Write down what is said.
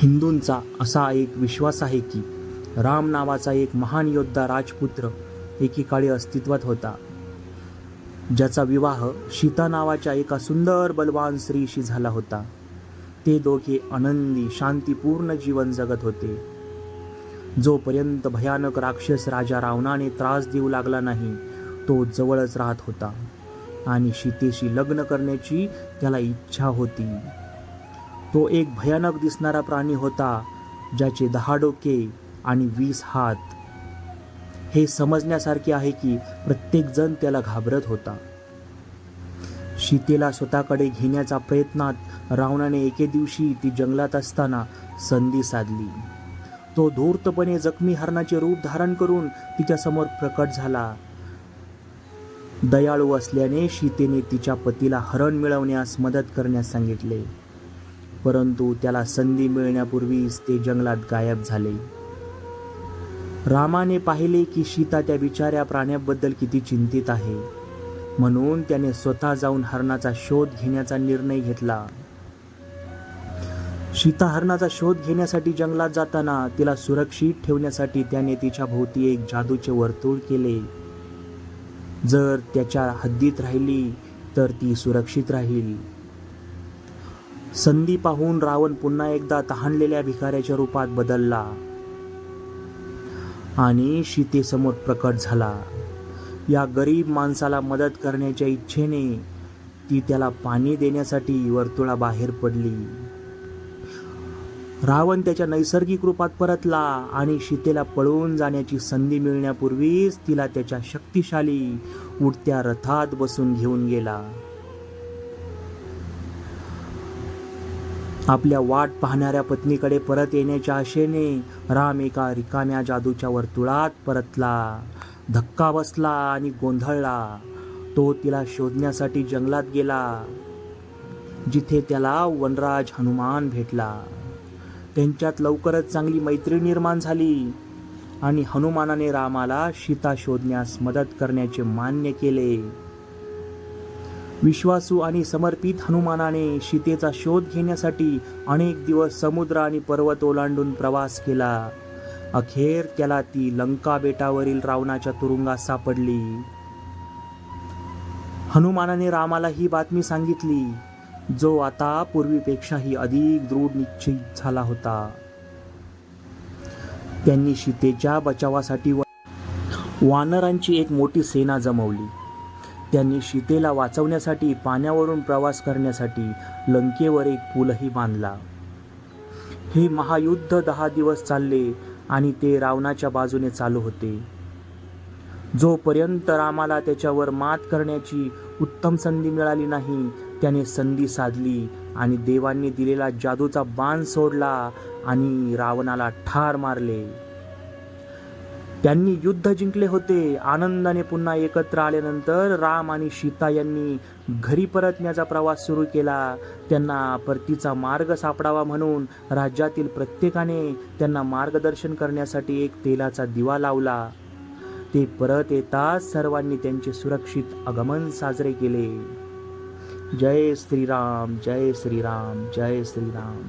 हिंदूंचा असा एक विश्वास आहे की राम नावाचा एक महान योद्धा राजपुत्र एकेकाळी अस्तित्वात होता. ज्याचा विवाह सीता नावाच्या एका सुंदर बलवान स्त्रीशी झाला होता. ते दोघे आनंदी शांतीपूर्ण जीवन जगत होते. जोपर्यंत भयानक राक्षस राजा रावणाने त्रास देऊ लागला नाही तो जवळच राहत होता आणि सीतेशी लग्न करण्याची त्याला इच्छा होती. तो एक भयानक दिसणारा प्राणी होता ज्याचे दहा डोके आणि वीस हात. हे समजण्यासारखे आहे की प्रत्येकजण त्याला घाबरत होता. सीतेला स्वतःकडे घेण्याच्या प्रयत्नात रावणाने एके दिवशी ती जंगलात असताना संधी साधली. तो धूर्तपणे जखमी हरणाचे रूप धारण करून तिच्यासमोर प्रकट झाला. दयाळू असल्याने सीतेने तिच्या पतीला हरण मिळवण्यास मदत करण्यास सांगितले. परंतु त्याला संधी मिळण्यापूर्वीच ते जंगलात गायब झाले. रामाने पाहिले की सीता त्या बिचाऱ्या प्राण्याबद्दल किती चिंतित आहे. म्हणून त्याने स्वतः जाऊन हरणाचा शोध घेण्याचा निर्णय घेतला. सीता हरणाचा शोध घेण्यासाठी जंगलात जाताना तिला सुरक्षित ठेवण्यासाठी त्याने तिच्या भोवती एक जादूचे वर्तुळ केले. जर त्याच्या हद्दीत राहिली तर ती सुरक्षित राहील. संधी पाहून रावण पुन्हा एकदा तहानलेल्या भिकाऱ्याच्या रूपात बदलला. आणि सीतेसमोर प्रकट झाला. या गरीब माणसाला मदत करण्याच्या इच्छेने ती त्याला पाणी देण्यासाठी वर्तुळाबाहेर पडली. रावण त्याच्या नैसर्गिक रूपात परतला आणि सीतेला पळून जाण्याची संधी मिळण्यापूर्वीच तिला त्याच्या शक्तिशाली उडत्या रथात बसून घेऊन गेला. आपल्या वाट पाहणाऱ्या पत्नीकडे परत येण्याच्या आशेने राम एका रिकाम्या जादूच्या वर्तुळात परतला. धक्का बसला आणि गोंधळला. तो तिला शोधण्यासाठी जंगलात गेला जिथे त्याला वनराज हनुमान भेटला. त्यांच्यात लवकरच चांगली मैत्री निर्माण झाली आणि हनुमानाने रामाला सीता शोधण्यास मदत करण्याचे मान्य केले. विश्वासू आणि समर्पित हनुमानाने सीतेचा शोध घेण्यासाठी अनेक दिवस समुद्र आणि पर्वत ओलांडून प्रवास केला. अखेर त्याला ती लंका बेटावरील रावणाच्या तुरुंगात सापडली. हनुमानाने रामाला ही बातमी सांगितली जो आता पूर्वीपेक्षाही अधिक दृढ निश्चित झाला होता. त्यांनी सीतेच्या बचावासाठी व- वानरांची एक मोठी सेना जमवली. त्यांनी सीतेला वाचवण्यासाठी पाण्यावरून प्रवास करण्यासाठी लंकेवर एक पूलही बांधला. हे महायुद्ध दहा दिवस चालले आणि ते रावणाच्या बाजूने चालू होते. जोपर्यंत रामाला त्याच्यावर मात करण्याची उत्तम संधी मिळाली नाही त्याने संधी साधली आणि देवांनी दिलेला जादूचा बाण सोडला आणि रावणाला ठार मारले. त्यांनी युद्ध जिंकले होते. आनंदाने पुन्हा एकत्र आल्यानंतर राम आणि सीता यांनी घरी परतण्याचा प्रवास सुरू केला. त्यांना परतीचा मार्ग सापडावा म्हणून राज्यातील प्रत्येकाने त्यांना मार्गदर्शन करण्यासाठी एक तेलाचा दिवा लावला. ते परत येताच सर्वांनी त्यांचे सुरक्षित आगमन साजरे केले. जय श्रीराम जय श्रीराम जय श्रीराम.